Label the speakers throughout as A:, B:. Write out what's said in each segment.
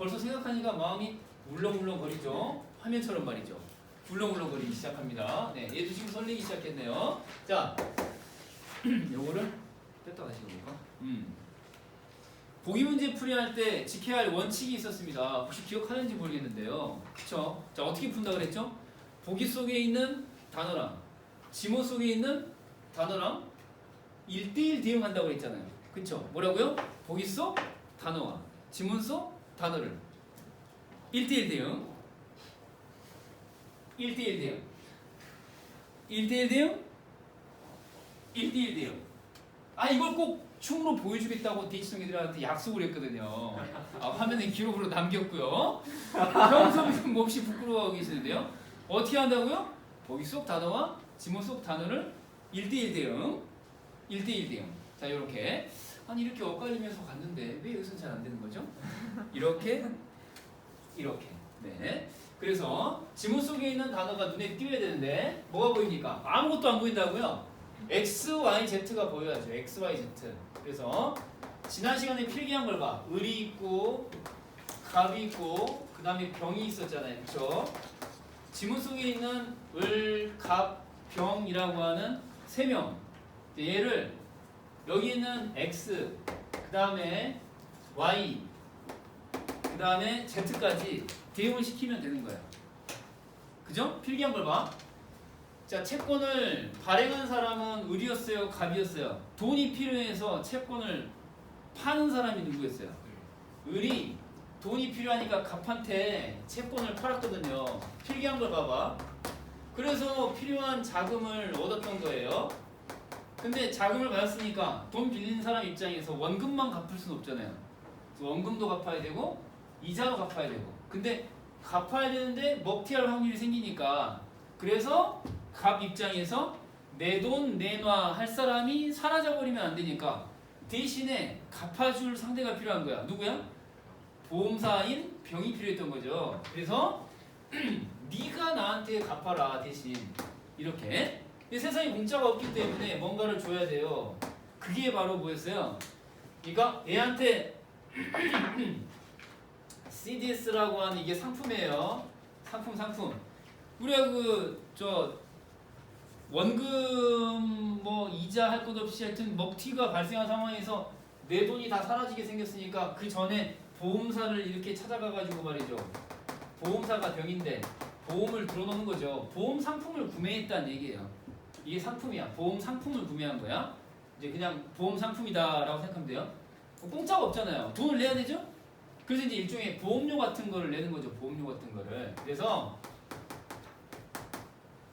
A: 벌써 생각하니까 마음이 울렁울렁거리죠. 화면처럼 말이죠. 울렁울렁거리기 시작합니다. 네, 얘도 지금 설레기 시작했네요. 자, 요거를 뺐다 다시 볼까? 음. 보기 문제 풀이할 때 지켜야 할 원칙이 있었습니다. 혹시 기억하는지 모르겠는데요. 그쵸? 자, 어떻게 푼다 그랬죠? 보기 속에 있는 단어랑 지문 속에 있는 단어랑 1대1 대응한다고 그랬잖아요. 그쵸? 뭐라고요? 보기 속 단어와 지문 속 단어를 1대1 대응 1대1 대응 1대1 대응 1대1 대응 아 이걸 꼭 춤으로 보여주겠다고 대치동이들한테 약속을 했거든요. 아, 화면에 기록으로 남겼고요. 평소에는 몹시 부끄러워하고 계시는데요. 어떻게 한다고요? 보기 속 단어와 지문 속 단어를 1대1 대응 1대1 대응 자 이렇게 아니 이렇게 엇갈리면서 갔는데 왜 여기서는 잘안 되는 거죠? 이렇게 이렇게 네 그래서 지문 속에 있는 단어가 눈에 띄어야 되는데 뭐가 보입니까? 아무것도 안 보인다고요? X, Y, Z가 보여야죠 X, Y, Z 그래서 지난 시간에 필기한 걸 봐. 을이 있고 갑이 있고 그 다음에 병이 있었잖아요. 그렇죠? 지문 속에 있는 을, 갑, 병이라고 하는 세 명. 얘를 여기 있는 X, 그 다음에 Y, 그 다음에 Z까지 대응을 시키면 되는 거예요. 그죠? 필기한 걸 봐. 자, 채권을 발행한 사람은 을이었어요, 갑이었어요. 돈이 필요해서 채권을 파는 사람이 누구였어요? 을이 돈이 필요하니까 갑한테 채권을 팔았거든요. 필기한 걸 봐봐. 그래서 필요한 자금을 얻었던 거예요. 근데 자금을 받았으니까 돈 빌리는 사람 입장에서 원금만 갚을 수는 없잖아요. 원금도 갚아야 되고 이자도 갚아야 되고. 근데 갚아야 되는데 먹튀할 확률이 생기니까 그래서 갑 입장에서 내 돈 내놔 할 사람이 사라져 버리면 안 되니까 대신에 갚아줄 상대가 필요한 거야. 누구야? 보험사인 병이 필요했던 거죠. 그래서 네가 나한테 갚아라 대신 이렇게. 근데 세상에 공짜가 없기 때문에 뭔가를 줘야 돼요. 그게 바로 뭐였어요? 그러니까 얘한테 CDS라고 하는 이게 상품이에요. 상품 상품. 우리가 그 저 원금 뭐 이자 할 것 없이 하여튼 먹튀가 발생한 상황에서 내 돈이 다 사라지게 생겼으니까 그 전에 보험사를 이렇게 찾아가 가지고 말이죠. 보험사가 병인데 보험을 들어놓는 거죠. 보험 상품을 구매했다는 얘기예요. 이게 상품이야. 보험 상품을 구매한 거야. 이제 그냥 보험 상품이다라고 생각하면 돼요. 공짜가 없잖아요. 돈을 내야 되죠? 그래서 이제 일종의 보험료 같은 거를 내는 거죠. 보험료 같은 거를. 그래서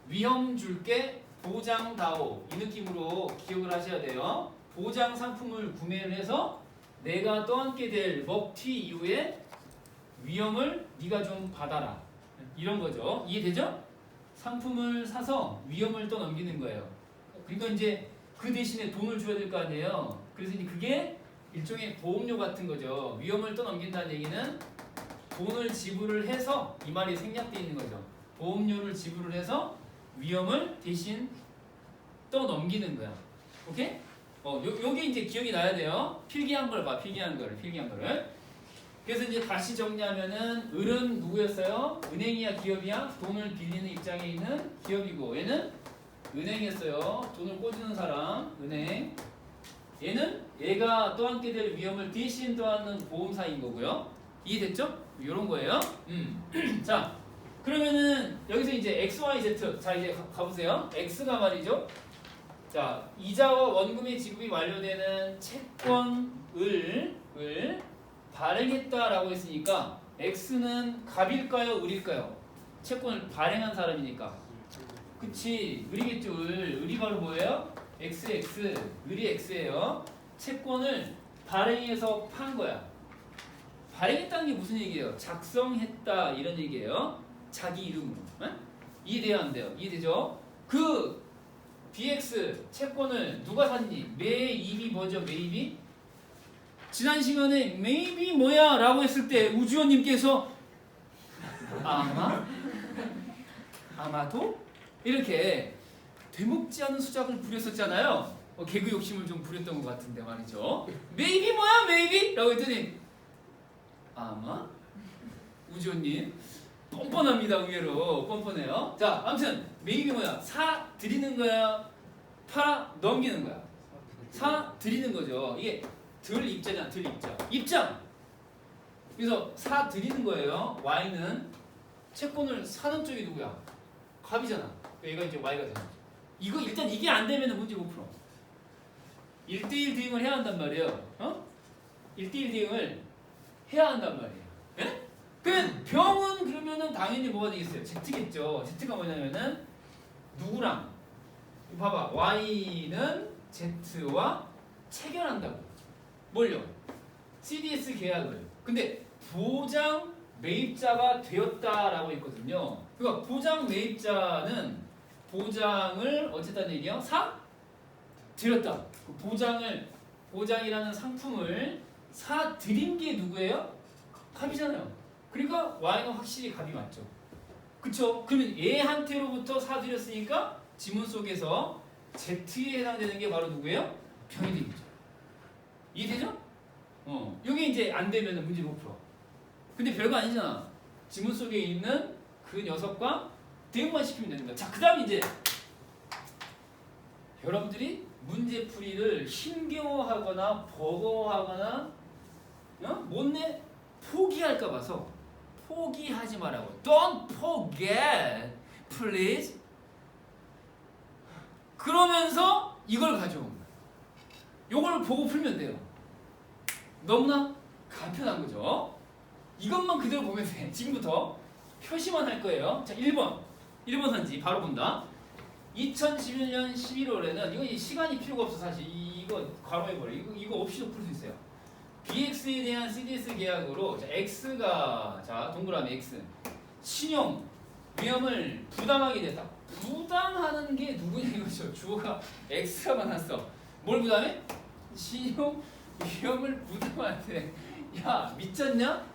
A: 위험 줄게 보장다오 이 느낌으로 기억을 하셔야 돼요. 보장 상품을 구매를 해서 내가 떠안게 될 먹튀 이후에 위험을 네가 좀 받아라 이런 거죠. 이해되죠? 상품을 사서 위험을 떠넘기는 거예요. 그러니까 이제 그 대신에 돈을 줘야 될 거 아니에요. 그래서 이제 그게 일종의 보험료 같은 거죠. 위험을 떠넘긴다는 얘기는 돈을 지불을 해서 이 말이 생략되어 있는 거죠. 보험료를 지불을 해서 위험을 대신 떠넘기는 거야. 오케이? 어, 요, 요게 이제 기억이 나야 돼요. 필기한 걸 봐, 필기한 거를, 필기한 거를. 그래서 이제 다시 정리하면은 을은 누구였어요? 은행이야, 기업이야? 돈을 빌리는 입장에 있는 기업이고 얘는 은행이었어요. 돈을 꽂는 사람, 은행. 얘는 얘가 떠안게 될 위험을 대신 떠안는 보험사인 거고요. 이해됐죠? 이런 거예요. 음. 자, 그러면은 여기서 이제 x, y, z 자 이제 가- 가보세요. x가 말이죠. 자 이자와 원금의 지급이 완료되는 채권을 을 발행했다라고 했으니까 x는 갑일까요, 을일까요? 채권을 발행한 사람이니까. 그치 을이겠죠 을 을이 바로 뭐예요? xx 을이 x예요. 채권을 발행해서 판 거야. 발행했다는 게 무슨 얘기예요? 작성했다 이런 얘기예요. 자기 이름으로. 에? 이해돼야 안 돼요? 이해되죠? 그 BX 채권을 누가 샀니? 매입이 뭐죠? 매입이? 지난 시간에 maybe 뭐야? 라고 했을 때 우주원님께서 아마? 아마도? 이렇게 되먹지 않은 수작을 부렸었잖아요. 어, 개그 욕심을 좀 부렸던 것 같은데 말이죠. maybe 뭐야? maybe? 라고 했더니 아마? 우지호님 뻔뻔합니다 의외로 뻔뻔해요. 자 아무튼 매입이 뭐야? 사 드리는 거야? 팔아 넘기는 거야? 사 드리는 거죠. 이게 들 입자냐 들 입자 입장. 그래서 사 드리는 거예요. Y는 채권을 사는 쪽이 누구야? 갑이잖아. 얘가 이제 Y가 되는 거죠. 이거 일단 이게 안 되면 문제 못 풀어. 1대1 대응을 해야 한단 말이에요. 어? 1대1 대응을 해야 한단 말이에요. 예? 그 병은 그러면은 당연히 뭐가 되겠어요? Z겠죠. Z가 뭐냐면은 누구랑 봐봐. Y는 Z와 체결한다고. 뭘요? CDS 계약을. 근데 보장 매입자가 되었다라고 했거든요. 그러니까 보장 매입자는 보장을 어쨌다는 얘기요? 사 드렸다. 그 보장을 보장이라는 상품을 사 드린 게 누구예요? 갑이잖아요. 그러니까 Y는 확실히 갑이 맞죠. 그쵸? 그러면 얘한테로부터 사 드렸으니까 지문 속에서 Z에 해당되는 게 바로 누구예요? 되겠죠. 이해되죠? 어. 이게 이제 안 되면 문제 못 풀어. 근데 별거 아니잖아. 지문 속에 있는 그 녀석과 대응만 시키면 되는 거야. 자, 그 다음 이제 여러분들이 문제풀이를 힘겨워하거나 버거워하거나 어? 못내 포기할까 봐서 포기하지 말라고. Don't forget, please. 그러면서 이걸 가져온 거야. 요걸 보고 풀면 돼요. 너무나 간편한 거죠. 이것만 그대로 보면 돼. 지금부터 표시만 할 거예요. 자, 1번. 1번 선지 바로 본다. 2011년 11월에는 이거 이 시간이 필요가 없어 사실 이거 괄호해버려 이거 이거 없이도 풀 수 있어요. BX에 대한 CDS 계약으로 자, X가 자 동그라미 X 신용 위험을 부담하게 됐다. 부담하는 게 누구냐 이거죠. 주어가 X가 많았어. 뭘 부담해? 신용 위험을 부담한테. 야 미쳤냐?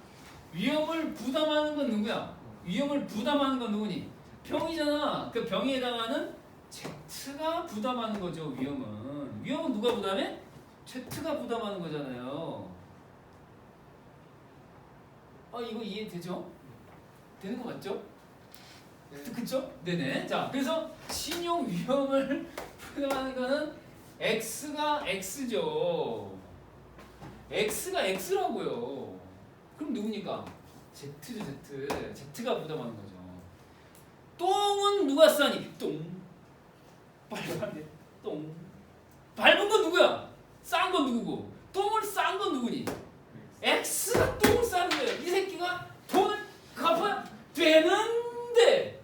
A: 위험을 부담하는 건 누구야? 위험을 부담하는 건 누구니? 병이잖아. 그 병에 해당하는 Z가 부담하는 거죠. 위험은. 위험은 누가 부담해? Z가 부담하는 거잖아요. 아 이거 이해되죠? 되는 거 맞죠? 그쵸? 네네. 자, 그래서 신용 위험을 부담하는 거는 X가 X죠. X가 X라고요. 그럼 누구니까? Z죠, Z. Z가 부담하는 거죠. 똥은 누가 싸니? 똥. 빨간데 똥. 밟은 건 누구야? 싼 건 누구고? 똥을 싼 건 누구니? X가 똥을 싸는 거예요. 이 새끼가 돈을 갚아야 되는데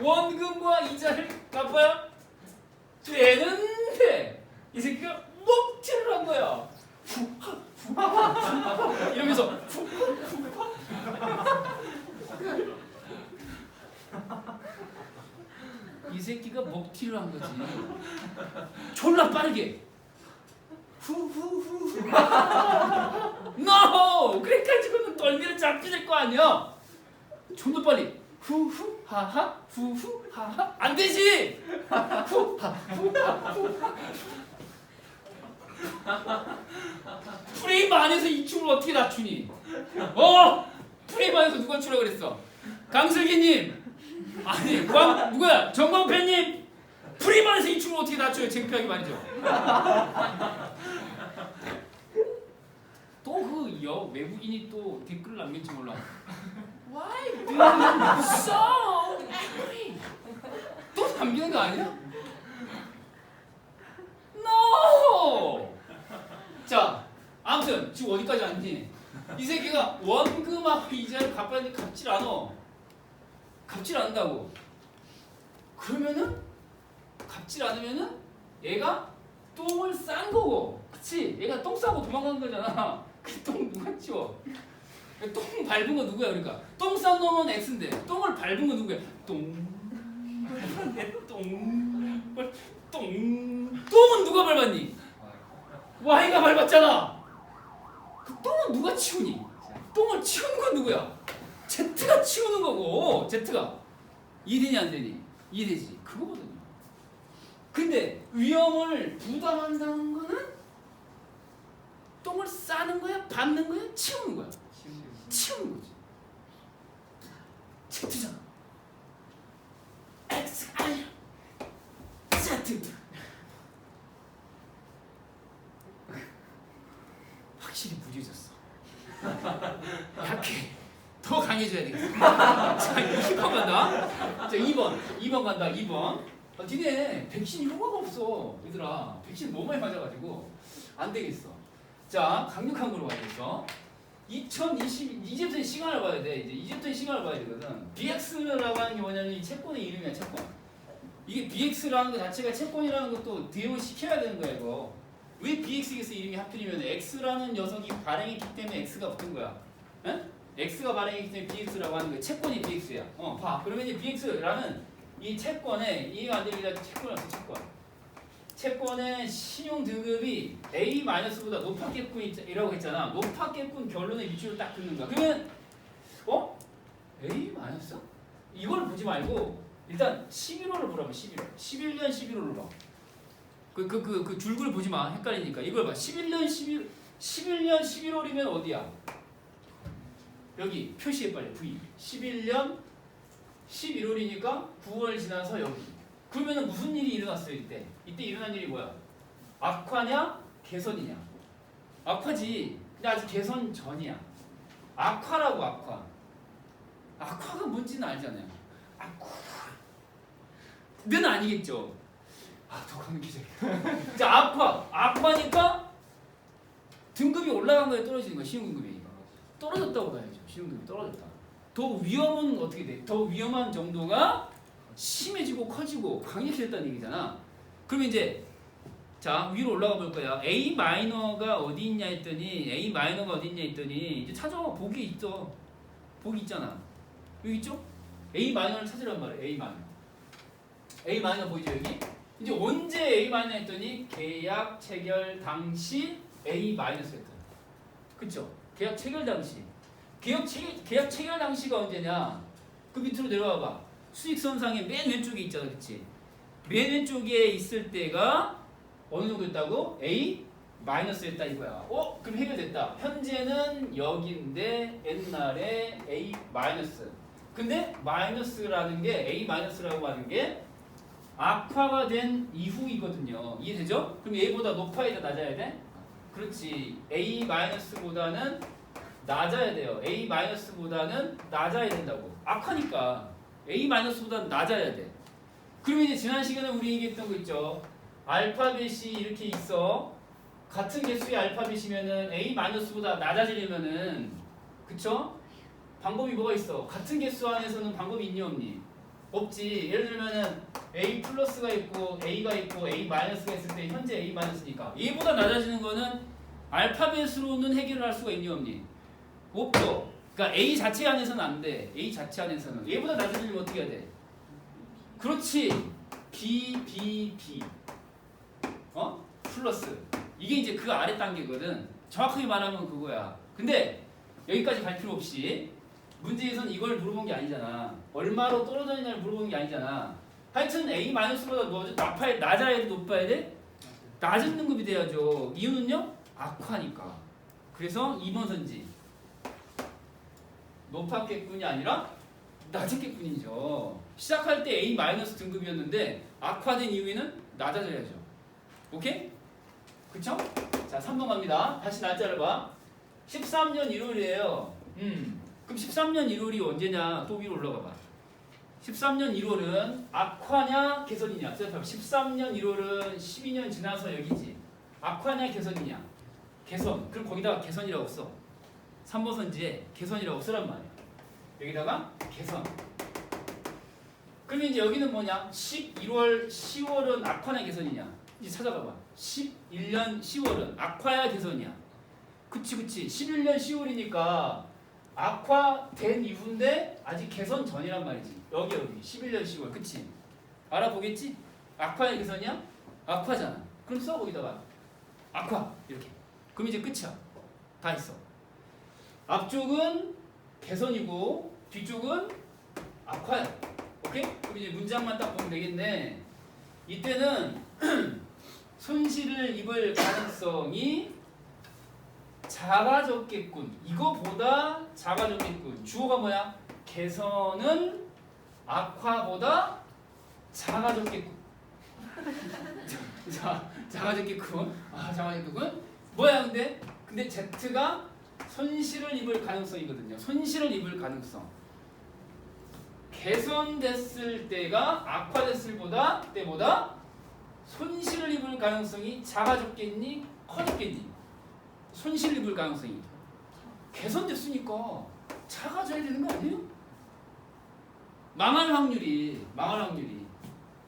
A: 원금과 이자를 갚아야 되는데 이 새끼가 먹튀를 한 거야. 후하, 후하. 이 새끼가 먹튀를 한 거지. 졸라 빠르게. 후후후. no! 그래 가지고는 떨미를 잡히질 거 아니야. 존나 빨리. 후후 하하 후후 하하 안 되지. 후하 후하 후하. 프레임 안에서 이 춤을 어떻게 낮추니? 어? 프레임 안에서 누가 추라 그랬어? 강슬기님 아니 광 누구야 정광팬님 프레임 안에서 이 춤을 어떻게 낮춰요? 창피하게 말이죠. 또그여 외국인이 또 댓글 남길지 몰라. Why do you so angry? 또 남기는 거 아니야? No. 자, 아무튼 지금 어디까지 왔니? 이 새끼가 원금하고 이자를 갚아야 갚질 않아. 갚질 않는다고. 그러면은 갚질 않으면은 얘가 똥을 싼 거고, 그치? 얘가 똥 싸고 도망간 거잖아. 그 똥 누가 치워? 똥 밟은 거 누구야? 그러니까 똥 싼 놈은 X인데 똥을 밟은 거 누구야? 똥. 내 똥. 똥. 똥은 누가 밟았니? Y가 밟았잖아. 누가 치우니? 똥을 치우는 건 누구야? Z가 치우는 거고 Z가 이해되니 안 되니? 이해되지? 그거거든요. 근데 위험을 부담한다는 거는 똥을 싸는 거야, 밟는 거야, 치우는 거야. 치우는 거지. Z잖아. X 아니야. Z. 확실히 무뎌졌어. 약해. 더 강해져야 되겠어. 자, 2번 간다. 자, 2번. 2번 간다. 2번. 아, 니네 백신 효과가 없어. 얘들아. 백신 너무 많이 맞아가지고 안 되겠어. 자, 강력한 거로 가야겠어. 2020 이제부터 시간을 봐야 돼. 이제 이제부터 시간을 봐야 되거든. BX라고 하는 게 뭐냐면 이 채권의 이름이야, 채권. 이게 BX라는 것 자체가 채권이라는 것도 대응을 시켜야 되는 거야, 이거. 왜 BX겠어 이름이 하필이면 X라는 녀석이 발행했기 때문에 X가 붙은 거야. 응? X가 발행했기 때문에 BX라고 하는 거야. 채권이 BX야. 어, 봐. 그러면 이제 BX라는 이 채권에 이해가 안 됩니다. 채권을 써 채권. 채권의 신용 등급이 A-보다 높았겠군이라고 했잖아. 높았겠군 결론의 밑줄을 딱 긋는 거야. 그러면 어? A- 이걸 보지 말고 일단 11호를 보라고 11호. 11년 11호를 봐. 그 그 그 그 줄글 보지 마. 헷갈리니까. 이걸 봐. 11년 11 11년 11월이면 어디야? 여기 표시해 빨리 V. 11년 11월이니까 9월 지나서 여기. 그러면은 무슨 일이 일어났어요 이때? 이때 일어난 일이 뭐야? 악화냐 개선이냐? 악화지. 근데 아직 개선 전이야. 악화라고 악화. 악화가 뭔지는 알잖아요. 악화. 는 아니겠죠. 아, 독하는 기자. 자, 악화. 악화니까 등급이 올라간 거에 떨어지는 거야, 신용등급이. 떨어졌다고 봐야죠. 신용등급이 떨어졌다. 더 위험은 어떻게 돼? 더 위험한 정도가 심해지고 커지고 강력해졌다는 얘기잖아. 그러면 이제 자 위로 올라가 볼 거야. A 마이너가 어디 있냐 했더니 A 마이너가 어디 있냐 했더니 이제 찾아와 복이 있어. 복이 있잖아. 여기 있죠? A 마이너를 찾으란 말이야. A 마이너. A 마이너 보이죠 여기? 이제 언제 A 마이너 했더니 계약 체결 당시 A 마이너스였다. 그쵸? 계약 체결 당시. 계약 체결 계약 체결 당시가 언제냐? 그 밑으로 내려와 봐. 수익선상의 맨 왼쪽에 있잖아, 그치? 맨 왼쪽에 있을 때가 어느 정도였다고? A 마이너스였다 이거야. 어? 그럼 해결됐다. 현재는 여기인데 옛날에 A 마이너스. 근데 마이너스라는 게 A 마이너스라고 하는 게 악화가 된 이후이거든요. 이해되죠? 그럼 A보다 높아야 돼, 낮아야 돼? 그렇지. A 마이너스보다는 낮아야 돼요. A 마이너스보다는 낮아야 된다고. 악화니까 A 마이너스보다는 낮아야 돼. 그러면 이제 지난 시간에 우리 얘기했던 거 있죠. 알파벳이 이렇게 있어. 같은 개수의 알파벳이면은 A 마이너스보다 낮아지려면은 그쵸? 방법이 뭐가 있어? 같은 개수 안에서는 방법이 있니 없니? 없지. 예를 들면은 A 플러스가 있고 A가 있고 A 마이너스가 있을 때 현재 A 마이너스니까 A보다 낮아지는 거는 알파벳으로는 해결을 할 수가 있니 없니? 없죠. 그러니까 A 자체 안에서는 안 돼. A 자체 안에서는 A보다 낮아지면 어떻게 해야 돼? 그렇지. B, B, B. 어? 플러스. 이게 이제 그 아래 단계거든. 정확하게 말하면 그거야. 근데 여기까지 갈 필요 없이 문제에선 이걸 물어본 게 아니잖아. 얼마로 떨어졌냐를 물어보는 게 아니잖아. 하여튼 A 마이너스보다 뭐 낮아야, 낮아야 돼, 높아야 돼? 낮은 등급이 돼야죠. 이유는요? 악화니까. 그래서 2번 선지. 높았겠군이 아니라 낮았겠군이죠. 시작할 때 A 마이너스 등급이었는데 악화된 이후에는 낮아져야죠. 오케이? 그쵸? 자, 3번 갑니다. 다시 날짜를 봐. 13년 1월이에요. 음. 그럼 13년 1월이 언제냐? 또 위로 올라가 봐. 13년 1월은 악화냐 개선이냐? 13년 1월은 12년 지나서 여기지. 악화냐 개선이냐? 개선. 그럼 거기다가 개선이라고 써. 3번 선지에 개선이라고 쓰란 말이야. 여기다가 개선. 그러면 이제 여기는 뭐냐? 11월, 10월은 악화냐 개선이냐? 이제 찾아가 봐. 11년 10월은 악화야 개선이야? 그치 그치. 11년 10월이니까 악화된 이후인데 아직 개선 전이란 말이지. 여기 여기 11년 10월 그치? 알아보겠지? 악화야 개선이야? 악화잖아. 그럼 써 거기다가 악화 이렇게. 그럼 이제 끝이야. 다 있어. 앞쪽은 개선이고 뒤쪽은 악화야. 오케이? 그럼 이제 문장만 딱 보면 되겠네. 이때는 손실을 입을 가능성이 작아졌겠군. 이거보다 작아졌겠군. 주어가 뭐야? 개선은 악화보다 작아졌겠군. 자, 작아졌겠군. 아, 작아졌겠군. 뭐야, 근데? 근데 Z가 손실을 입을 가능성이거든요. 손실을 입을 가능성. 개선됐을 때가 악화됐을 보다 때보다 손실을 입을 가능성이 작아졌겠니? 커졌겠니? 손실 입을 가능성이 개선됐으니까 작아져야 되는 거 아니에요? 망할 확률이 망할 확률이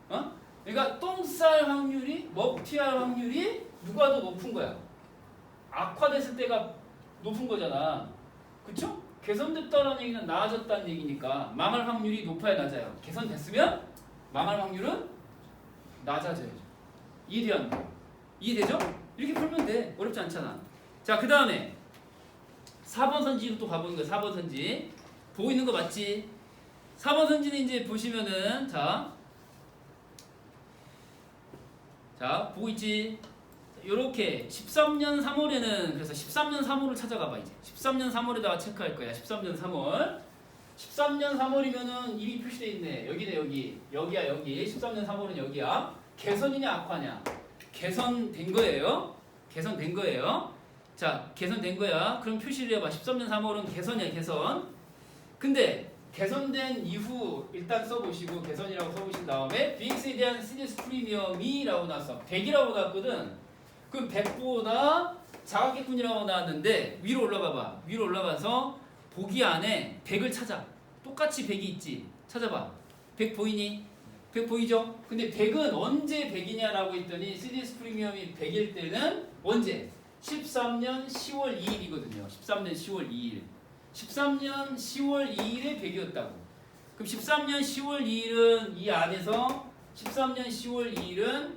A: 어? 그러니까 똥쌀 확률이 먹튀할 확률이 누가 더 높은 거야? 악화됐을 때가 높은 거잖아. 그쵸? 개선됐다는 얘기는 나아졌다는 얘기니까 망할 확률이 높아야 낮아요. 개선됐으면 망할 확률은 낮아져야죠. 이해돼요? 이해되죠? 이렇게 풀면 돼. 어렵지 않잖아. 자, 그 다음에 4번 선지로 또 가보는 거야. 4번 선지. 보고 있는 거 맞지? 4번 선지는 이제 보시면은 자. 자, 보고 있지? 요렇게 13년 3월에는 그래서 13년 3월을 찾아가 봐 이제. 13년 3월에다가 체크할 거야. 13년 3월. 13년 3월이면은 이미 표시돼 있네. 여기네 여기. 여기야 여기. 13년 3월은 여기야. 개선이냐 악화냐? 개선된 거예요. 개선된 거예요. 자, 개선된 거야. 그럼 표시를 해봐. 13년 3월은 개선이야, 개선. 근데 개선된 이후 일단 써보시고 개선이라고 써보신 다음에 BX에 대한 시리스 프리미엄이라고 나왔어. 100이라고 나왔거든. 그럼 100보다 작았겠군이라고 나왔는데 위로 올라가봐. 위로 올라가서 보기 안에 100을 찾아. 똑같이 100이 있지. 찾아봐. 100 보이니? 100 보이죠? 근데 100은 언제 100이냐라고 했더니 CDS 프리미엄이 100일 때는 언제? 13년 10월 2일이거든요. 13년 10월 2일. 13년 10월 2일에 100이었다고. 그럼 13년 10월 2일은 이 안에서 13년 10월 2일은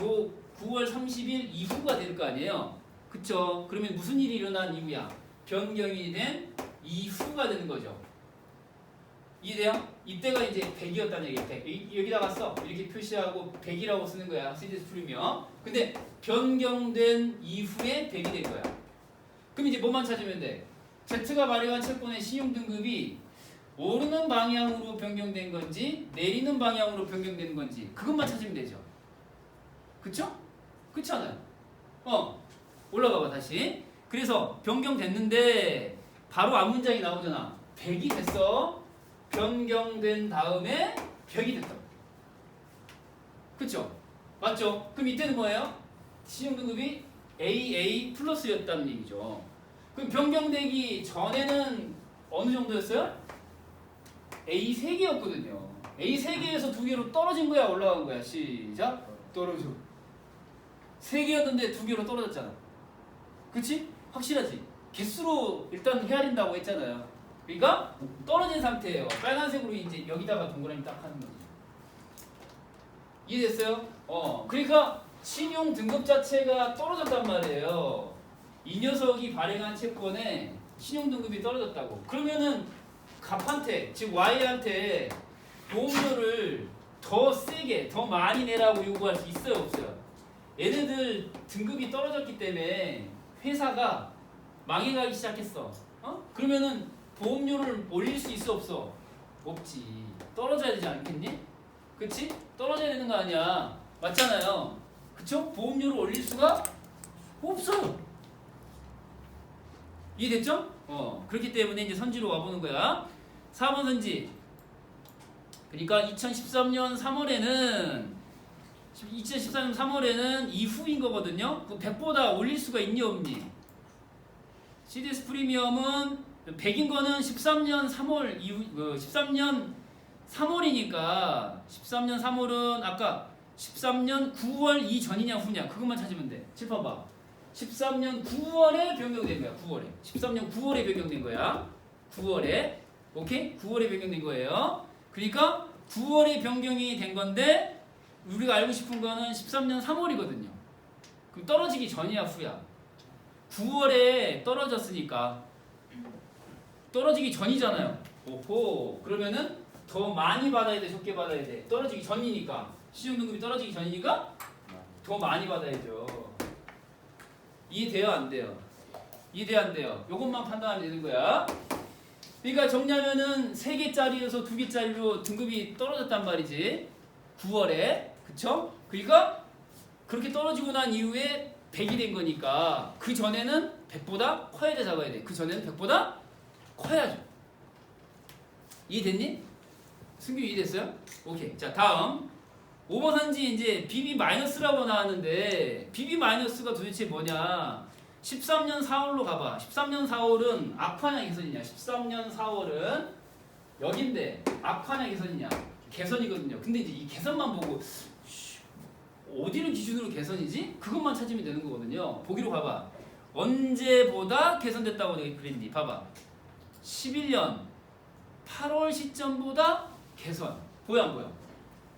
A: 요 9월 30일 이후가 될 거 아니에요. 그쵸? 그러면 무슨 일이 일어난 이후야? 변경이 된 이후가 되는 거죠. 이해돼요? 이때가 이제 100이었다는 얘기야. 100. 여기다가 써. 이렇게 표시하고 100이라고 쓰는 거야. 시디스 프리미엄. 근데 변경된 이후에 100이 된 거야. 그럼 이제 뭐만 찾으면 돼? Z가 발행한 채권의 신용 등급이 오르는 방향으로 변경된 건지 내리는 방향으로 변경되는 건지 그것만 찾으면 되죠. 그쵸? 그렇잖아요. 어 올라가 봐 다시. 그래서 변경됐는데 바로 앞 문장이 나오잖아. 100이 됐어. 변경된 다음에 100이 됐다. 그쵸? 맞죠? 그럼 이때는 뭐예요? 신용등급이 AA 플러스였다는 얘기죠. 그럼 변경되기 전에는 어느 정도였어요? A 3개였거든요. A 3개에서 2개로 떨어진 거야 올라간 거야. 시작. 떨어져. 3개였는데 2개로 떨어졌잖아. 그치? 확실하지? 개수로 일단 헤아린다고 했잖아요. 그러니까 떨어진 상태예요. 빨간색으로 이제 여기다가 동그라미 딱 하는 거지. 이해됐어요? 어. 그러니까 신용 등급 자체가 떨어졌단 말이에요. 이 녀석이 발행한 채권에 신용 등급이 떨어졌다고. 그러면은 갑한테 즉 Y한테 보험료를 더 세게 더 많이 내라고 요구할 수 있어요 없어요? 얘네들 등급이 떨어졌기 때문에 회사가 망해가기 시작했어. 어? 그러면은 보험료를 올릴 수 있어 없어? 없지. 떨어져야 되지 않겠니? 그치? 떨어져야 되는 거 아니야. 맞잖아요. 그쵸? 보험료를 올릴 수가 없어. 이해됐죠? 어. 그렇기 때문에 이제 선지로 와보는 거야. 4번 선지. 그러니까 2013년 3월에는 2013년 3월에는 이후인 거거든요. 그 100보다 올릴 수가 있니 없니? CDS 프리미엄은 100인 거는 13년 3월 이후 그 13년 3월이니까 13년 3월은 아까 13년 9월 이전이냐 후냐 그것만 찾으면 돼. 칠판 봐. 13년 9월에 변경된 거야. 9월에. 13년 9월에 변경된 거야. 9월에. 오케이? 9월에 변경된 거예요. 그러니까 9월에 변경이 된 건데 우리가 알고 싶은 거는 13년 3월이거든요. 그럼 떨어지기 전이야, 후야? 9월에 떨어졌으니까 떨어지기 전이잖아요. 오호. 그러면은 더 많이 받아야 돼, 적게 받아야 돼. 떨어지기 전이니까. 시중 등급이 떨어지기 전이니까 더 많이 받아야죠. 이해돼요, 안 돼요? 이해돼요, 안 돼요? 요것만 판단하면 되는 거야. 그러니까 정리하면은 3개짜리에서 2개짜리로 등급이 떨어졌단 말이지. 9월에. 그쵸? 그러니까 그렇게 떨어지고 난 이후에 100이 된 거니까 그 전에는 100보다 커야 돼 잡아야 돼. 그 전에는 100보다 커야죠. 이해됐니? 승규 이해됐어요? 오케이. 자, 다음. 5번 산지 이제 BB 마이너스라고 나왔는데 BB 마이너스가 도대체 뭐냐? 13년 4월로 가봐. 13년 4월은 악화냐 개선이냐? 13년 4월은 여긴데 악화냐 개선이냐? 개선이거든요. 근데 이제 이 개선만 보고 쉬, 어디를 기준으로 개선이지? 그것만 찾으면 되는 거거든요. 보기로 봐봐. 언제보다 개선됐다고 내가 그랬니? 봐봐. 11년 8월 시점보다 개선. 보여 안 보여?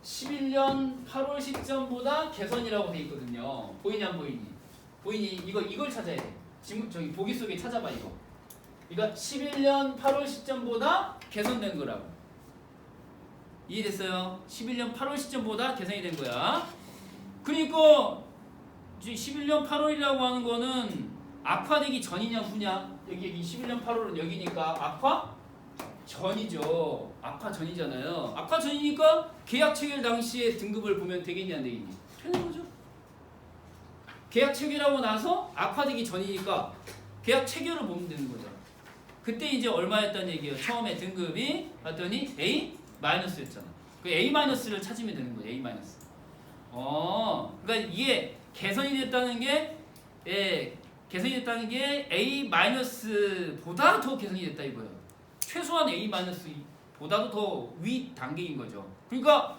A: 11년 8월 시점보다 개선이라고 돼 있거든요. 보이냐 안 보이니? 보이니? 이거 이걸 찾아야 돼. 지금 저기 보기 속에 찾아봐 이거. 그러니까 11년 8월 시점보다 개선된 거라고. 이해됐어요? 11년 8월 시점보다 개선이 된 거야. 그러니까 이제 11년 8월이라고 하는 거는 악화되기 전이냐 후냐? 여기 여기 11년 8월은 여기니까 악화 전이죠. 악화 전이잖아요. 악화 전이니까 계약 체결 당시의 등급을 보면 되겠냐 안 되겠니? 되는 거죠. 계약 체결하고 나서 악화되기 전이니까 계약 체결을 보면 되는 거죠. 그때 이제 얼마였다는 얘기예요. 처음에 등급이 봤더니 A 마이너스였잖아. 그 A 마이너스를 찾으면 되는 거예요. A 마이너스. 어, 그러니까 이게 개선이 됐다는 게 예, 개선이 됐다는 게 A 마이너스보다 더 개선이 됐다 이거예요. 최소한 A 마이너스 보다도 더 위 단계인 거죠. 그러니까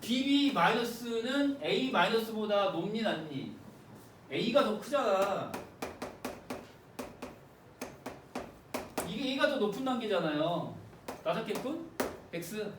A: BB 마이너스는 A 마이너스보다 높니 낮니? A가 더 크잖아. 이게 A가 더 높은 단계잖아요. 낮았겠군? X